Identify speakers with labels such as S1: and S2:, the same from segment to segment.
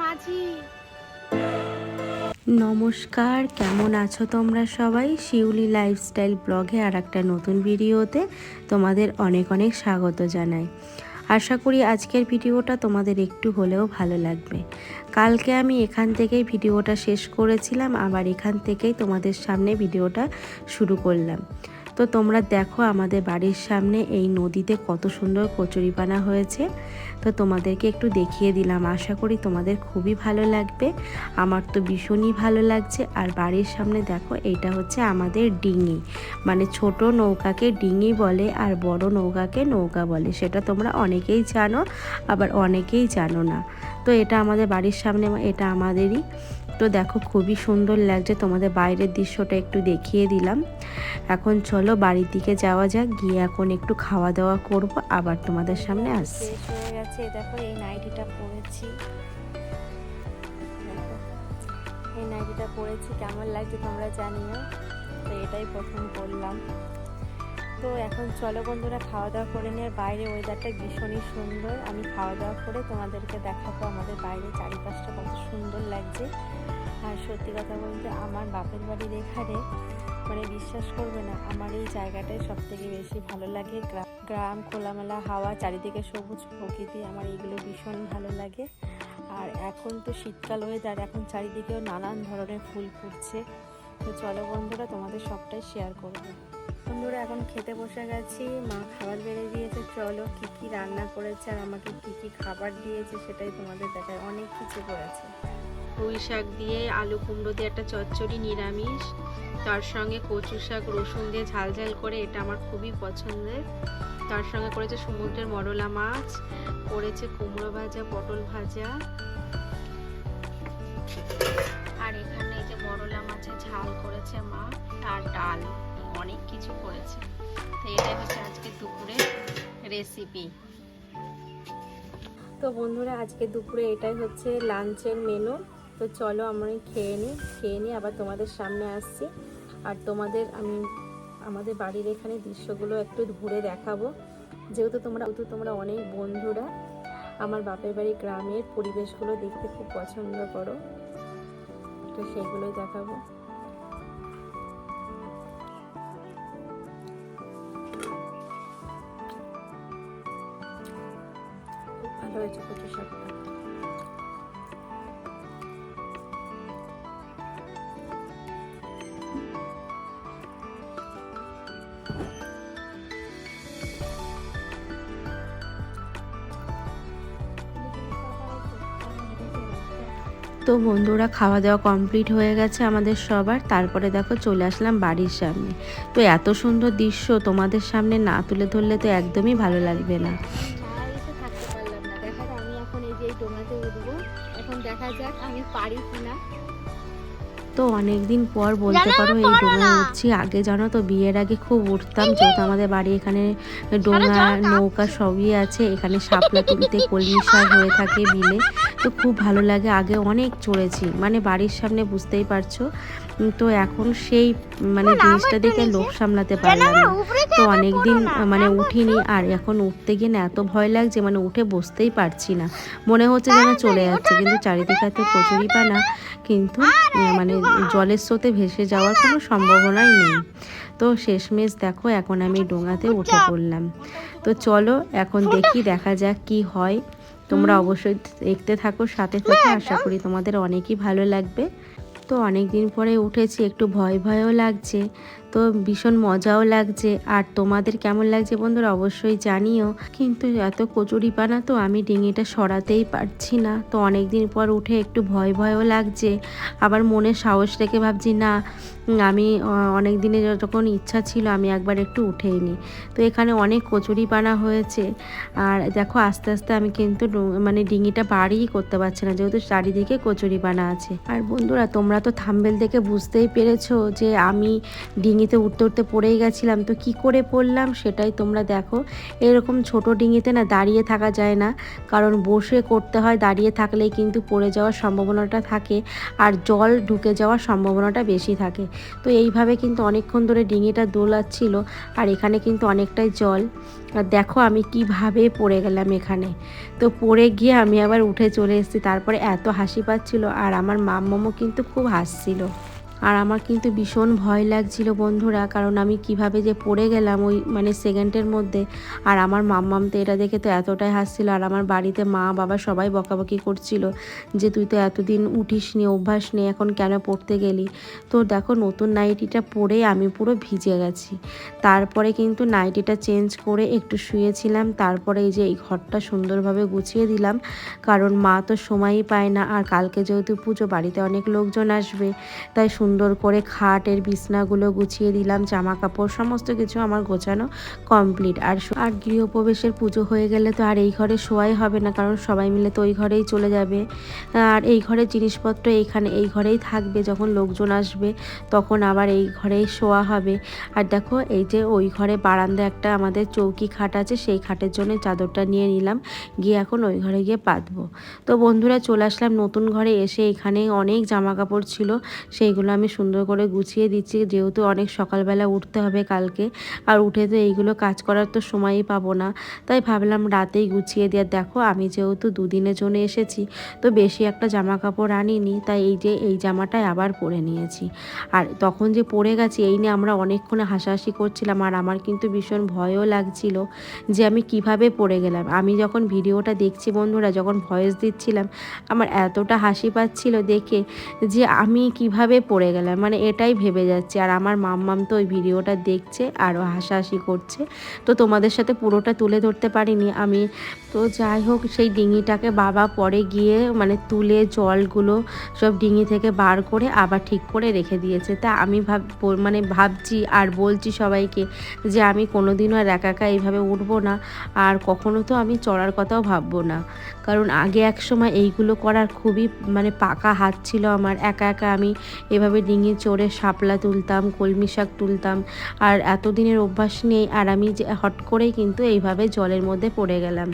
S1: মাছি
S2: নমস্কার, কেমন আছো তোমরা সবাই? শিউলি লাইফস্টাইল ব্লগে আর একটা নতুন ভিডিওতে তোমাদের অনেক অনেক স্বাগত জানাই। আশা করি আজকের ভিডিওটা তোমাদের একটু হলেও ভালো লাগবে। কালকে আমি এখান থেকেই ভিডিওটা শেষ করেছিলাম, আবার এখান থেকেই তোমাদের সামনে ভিডিওটা শুরু করলাম। তো তোমরা দেখো আমাদের বাড়ির সামনে এই নদীতে কত সুন্দর কচুরিপানা হয়েছে। তো তোমাদেরকে একটু দেখিয়ে দিলাম, আশা করি তোমাদের খুবই ভালো লাগবে। আমার তো ভীষণই ভালো লাগছে। আর বাড়ির সামনে দেখো, এটা হচ্ছে আমাদের ডিঙি। মানে ছোট নৌকাকে ডিঙি বলে আর বড় নৌকাকে নৌকা বলে। সেটা তোমরা অনেকেই জানো, আবার অনেকেই জানো না। তো এটা আমাদের বাড়ির সামনে, এটা আমাদেরই। তো দেখো, খুবই সুন্দর লাগছে। তোমাদের বাইরের দৃশ্যটা একটু দেখিয়ে দিলাম। এখন চলো বাড়ির দিকে যাওয়া যাক, গিয়ে এখন একটু খাওয়া দাওয়া করব, আবার তোমাদের সামনে আসছি।
S1: হয়ে গেছে দেখো, এই নাইটিটা পরেছি। এই নাইটিটা পরেছি, কেমন লাগছে তোমরা জানিও। তো এটাই প্রথম করলাম। তো এখন চলো বন্ধুরা খাওয়া দাওয়া করে নিয়ে বাইরে ওয়েদারটা ভীষণই সুন্দর। আমি খাওয়া দাওয়া করে তোমাদেরকে দেখাবো আমাদের বাইরে চারিপাশটা কত সুন্দর লাগছে। আর সত্যি কথা বলতে, আমার বাপের বাড়ির এখানে মানে বিশ্বাস করবে না। আমার এই জায়গাটাই সব থেকে বেশি ভালো লাগে। গ্রা- গ্রাম, খোলামেলা হাওয়া, চারিদিকে সবুজ প্রকৃতি আমার এগুলো ভীষণ ভালো লাগে। আর এখন তো শীতকাল হয়ে ওয়েদার এখন চারিদিকেও নানান ধরনের ফুল ফুটছে। তো চলো বন্ধুরা, তোমাদের সবটাই শেয়ার করব। বন্ধুরা, এখন খেতে বসে গেছি, মা খাবার বেড়ে দিয়েছে। চলো কি কি রান্না করেছে আর আমাকে কি কি খাবার দিয়েছে সেটাই তোমাদের দেখায়। অনেক কিছু করেছে।
S2: পুঁই শাক দিয়ে আলু কুমড়ো দিয়ে একটা চচ্চড়ি নিরামিষ, তার সঙ্গে কচু শাক, রসুন দিয়ে ঝাল ঝাল করে, এটা আমার খুবই পছন্দের। তার সঙ্গে করেছে সমুদ্রের মরলা মাছ, করেছে কুমড়ো ভাজা, পটল ভাজা। আর এখানে যে মরলা মাছের ঝাল করেছে মা, আর ডাল, অনেক কিছু করেছে। তো এটাই হচ্ছে আজকে দুপুরে রেসিপি
S1: তো বন্ধুরা আজকে দুপুরে এটাই হচ্ছে লাঞ্চের মেনু তো চলো আমরা খেয়ে নিই খেয়ে নিই আবার তোমাদের সামনে আসছি। আর তোমাদের, আমি আমাদের বাড়ির এখানে দৃশ্যগুলো একটু ঘুরে দেখাবো। যেহেতু তোমরা যেহেতু তোমরা অনেক বন্ধুরা, আমার বাপের বাড়ি গ্রামের পরিবেশগুলো দেখতে খুব পছন্দ করো। তো সেগুলোই দেখাবো। খুব ভালো হয়েছে কচু শাকটা।
S2: তো বন্ধুরা, খাওয়া দাওয়া কমপ্লিট হয়ে গেছে আমাদের সবার। তারপরে দেখো চলে আসলাম বাড়ির সামনে। তো এত সুন্দর দৃশ্য তোমাদের সামনে না তুলে ধরলে তো একদমই ভালো লাগবে না।
S1: দেখা যাক, আমি পারি কিনা।
S2: তো অনেক দিন পর বলতে পারো এই ডোঙায় উঠছি। আগে জানো তো বিয়ের আগে খুব উঠতাম যেহেতু আমাদের বাড়ি এখানে ডোঙা নৌকা সবই আছে। এখানে শাপলা তুলতে কলমি শাক হয়ে থাকে বিলে তো খুব ভালো লাগে। আগে অনেক চড়েছি। মানে বাড়ির সামনে বুঝতেই পারছ। তো এখন সেই মানে জিনিসটা দেখে লোক সামলাতে পারলাম না। তো অনেক দিন মানে উঠিনি। আর এখন উঠতে গিয়ে না এত ভয় লাগছে মানে উঠে বসতেই পারছি না। মনে হচ্ছে যেন চলে যাচ্ছে। কিন্তু চারিদিকে এত কচুরি পানা কিন্তু মানে জলের স্রোতে ভেসে যাওয়ার কোনো সম্ভাবনাই নেই। তো শেষমেশ দেখো এখন আমি ডোঙাতে উঠে পড়লাম। তো চলো এখন দেখি দেখা যাক কি হয়। তোমরা অবশ্যই দেখতে থাকো সাথে থাকো। আশা করি তোমাদের অনেকই ভালো লাগবে। তো অনেক দিন পরে উঠেছি একটু ভয় ভয়ও লাগছে। তো ভীষণ মজাও লাগছে। আর তোমাদের কেমন লাগছে বন্ধুরা অবশ্যই জানিও। কিন্তু এত কচুরিপানা তো আমি ডিঙিটা সরাতেই পারছি না। তো অনেক দিন পর উঠে একটু ভয় ভয়ও লাগছে। আবার মনে সাহস রেখে ভাবছি, না, আমি অনেক দিনে যখন ইচ্ছা ছিল আমি একবার একটু উঠেই নিই তো এখানে অনেক কচুরিপানা হয়েছে। আর দেখো, আস্তে আস্তে আমি কিন্তু মানে ডিঙিটা বাড়িই করতে পারছি না। যেহেতু চারিদিকে কচুরিপানা আছে। আর বন্ধুরা, তোমরা তো থাম্বেল দেখে বুঝতেই পেরেছ যে আমি ডিঙিতে উঠতে উঠতে পড়েই গেছিলাম। তো কি করে পড়লাম সেটাই তোমরা দেখো। এরকম ছোট ডিঙিতে না দাঁড়িয়ে থাকা যায় না। কারণ বসে করতে হয়, দাঁড়িয়ে থাকলেই কিন্তু পড়ে যাওয়ার সম্ভাবনাটা থাকে আর জল ঢুকে যাওয়ার সম্ভাবনাটা বেশি থাকে। তো এইভাবে কিন্তু অনেকক্ষণ ধরে ডিঙিটা দোলাচ্ছিল আর এখানে কিন্তু অনেকটাই জল। আর দেখো আমি কীভাবে পড়ে গেলাম এখানে। তো পড়ে গিয়ে আমি আবার উঠে চলে এসেছি। তারপরে এত হাসি পাচ্ছিল আর আমার মাম্মামও কিন্তু খুব হাসছিল। আর আমার কিন্তু ভীষণ ভয় লাগছিল বন্ধুরা, কারণ আমি কীভাবে যে পড়ে গেলাম ওই মানে সেকেন্ডের মধ্যে। আর আমার মাম্মাম তো এটা দেখে তো এতটাই হাসছিল, আর আমার বাড়িতে মা বাবা সবাই বকাবকি করছিল যে, তুই তো এতদিন উঠিস নি অভ্যাস নেই এখন কেন পড়তে গেলি? তো দেখো, নতুন নাইটিটা পরে আমি পুরো ভিজে গেছি। তারপরে কিন্তু নাইটিটা চেঞ্জ করে একটু শুয়েছিলাম, তারপরে এই যে এই ঘরটা সুন্দরভাবে গুছিয়ে দিলাম, কারণ মা তো সময়ই পায় না, আর কালকে যেহেতু পুজো, বাড়িতে অনেক লোকজন আসবে, তাই সুন্দর করে খাটের বিছনাগুলো গুছিয়ে দিলাম জামা কাপড় সমস্ত কিছু আমার গোছানো কমপ্লিট। আর আর গৃহপ্রবেশের পুজো হয়ে গেলে তো আর এই ঘরে শোয়াই হবে না, কারণ সবাই মিলে তো ওই ঘরেই চলে যাবে। আর এই ঘরের জিনিসপত্র এইখানে এই ঘরেই থাকবে, যখন লোকজন আসবে তখন আবার এই ঘরেই শোয়া হবে। আর দেখো, এই যে ওই ঘরে বারান্দা একটা আমাদের চৌকি খাট আছে, সেই খাটের জন্য চাদরটা নিয়ে নিলাম, গিয়ে এখন ওই ঘরে গিয়ে পাতবো তো বন্ধুরা, চলে আসলাম নতুন ঘরে, এসে এখানে অনেক জামা কাপড় ছিল, সেইগুলো আমি সুন্দর করে গুছিয়ে দিচ্ছি। যেহেতু অনেক সকালবেলা উঠতে হবে কালকে, আর উঠে তো এইগুলো কাজ করার তো সময়ই পাবো না। তাই ভাবলাম রাতেই গুছিয়ে দেওয়ার দেখো আমি যেহেতু দুদিনের জন্য এসেছি, তো বেশি একটা জামা কাপড় আনিনি, তাই এই যে এই জামাটাই আবার পরে নিয়েছি। আর তখন যে পড়ে গেছি, এই নিয়ে আমরা অনেকক্ষণে হাসাহাসি করছিলাম, আর আমার কিন্তু ভীষণ ভয়ও লাগছিল যে আমি কীভাবে পড়ে গেলাম। আমি যখন ভিডিওটা দেখছি বন্ধুরা, যখন ভয়েস দিচ্ছিলাম, আমার এতটা হাসি পাচ্ছিল দেখে যে আমি কীভাবে পড়ে গেলাম মানে এটাই ভেবে যাচ্ছে। আর আমার মাম্মাম তো ওই ভিডিওটা দেখছে, আরও হাসাহাসি করছে। তো তোমাদের সাথে পুরোটা তুলে ধরতে পারিনি। আমি তো যাই হোক, সেই ডিঙিটাকে বাবা পরে গিয়ে মানে তুলে জলগুলো সব ডিঙি থেকে বার করে আবার ঠিক করে রেখে দিয়েছে। তা আমি ভাব মানে ভাবছি আর বলছি সবাইকে যে আমি কোনোদিনও আর একা একা এইভাবে উঠবো না। আর কখনো তো আমি চড়ার কথাও ভাববো না। কারণ আগে এক সময় এইগুলো করার খুবই মানে পাকা হাত ছিল আমার। একা একা আমি এভাবে ডিঙি চড়ে শাপলা তুলতাম, কলমি শাক তুলতাম, আর এতদিনের অভ্যাস নেই, আর আমি হট করেই কিন্তু এইভাবে জলের মধ্যে পড়ে গেলাম।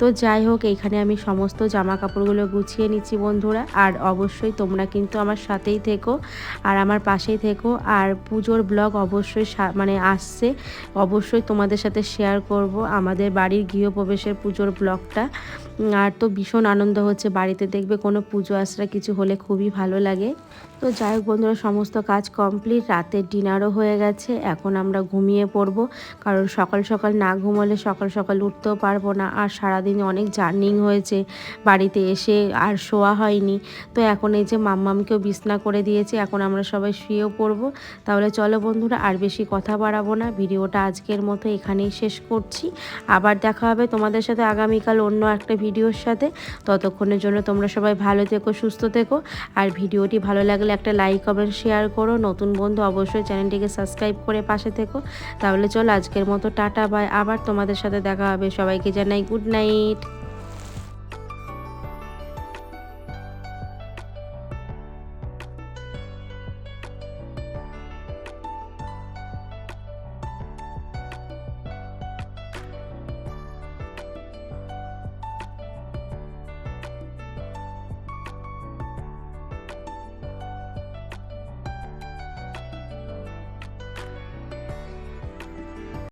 S2: তো যাই হোক এইখানে আমি সমস্ত জামা কাপড়গুলো গুছিয়ে নিচ্ছি বন্ধুরা, আর অবশ্যই তোমরা কিন্তু আমার সাথেই থেকো, আর আমার পাশেই থেকো, আর পুজোর ব্লগ অবশ্যই মানে আসছে, অবশ্যই তোমাদের সাথে শেয়ার করব আমাদের বাড়ির গৃহপ্রবেশের পুজোর ব্লগটা। আর তো ভীষণ আনন্দ হচ্ছে, বাড়িতে দেখবে কোনো পুজো আশ্রা কিছু হলে খুবই ভালো লাগে। তো যাই হোক বন্ধুরা, সমস্ত কাজ কমপ্লিট রাতের ডিনারও হয়ে গেছে। এখন আমরা ঘুমিয়ে পড়ব, কারণ সকাল সকাল না ঘুমোলে সকাল সকাল উঠতেও পারব না। আর সারাদিন অনেক জার্নিং হয়েছে, বাড়িতে এসে আর শোয়া হয়নি। তো এখন এই যে মাম্মামকেও বিছনা করে দিয়েছে, এখন আমরা সবাই শুয়েও পড়ব। তাহলে চলো বন্ধুরা, আর বেশি কথা বাড়াবো না। ভিডিওটা আজকের মতো এখানেই শেষ করছি। আবার দেখা হবে তোমাদের সাথে আগামীকাল অন্য একটা ভিডিওর সাথে। ততক্ষণের জন্য তোমরা সবাই ভালো থেকো, সুস্থ থেকো। আর ভিডিওটি ভালো লাগলে একটা লাইক কমেন্ট শেয়ার করো। নতুন বন্ধু অবশ্যই চ্যানেলটিকে সাবস্ক্রাইব করে পাশে থেকো। তাহলে চলো আজকের মতো টাটা বাই আবার তোমাদের সাথে দেখা হবে। সবাইকে জানাই গুড নাইট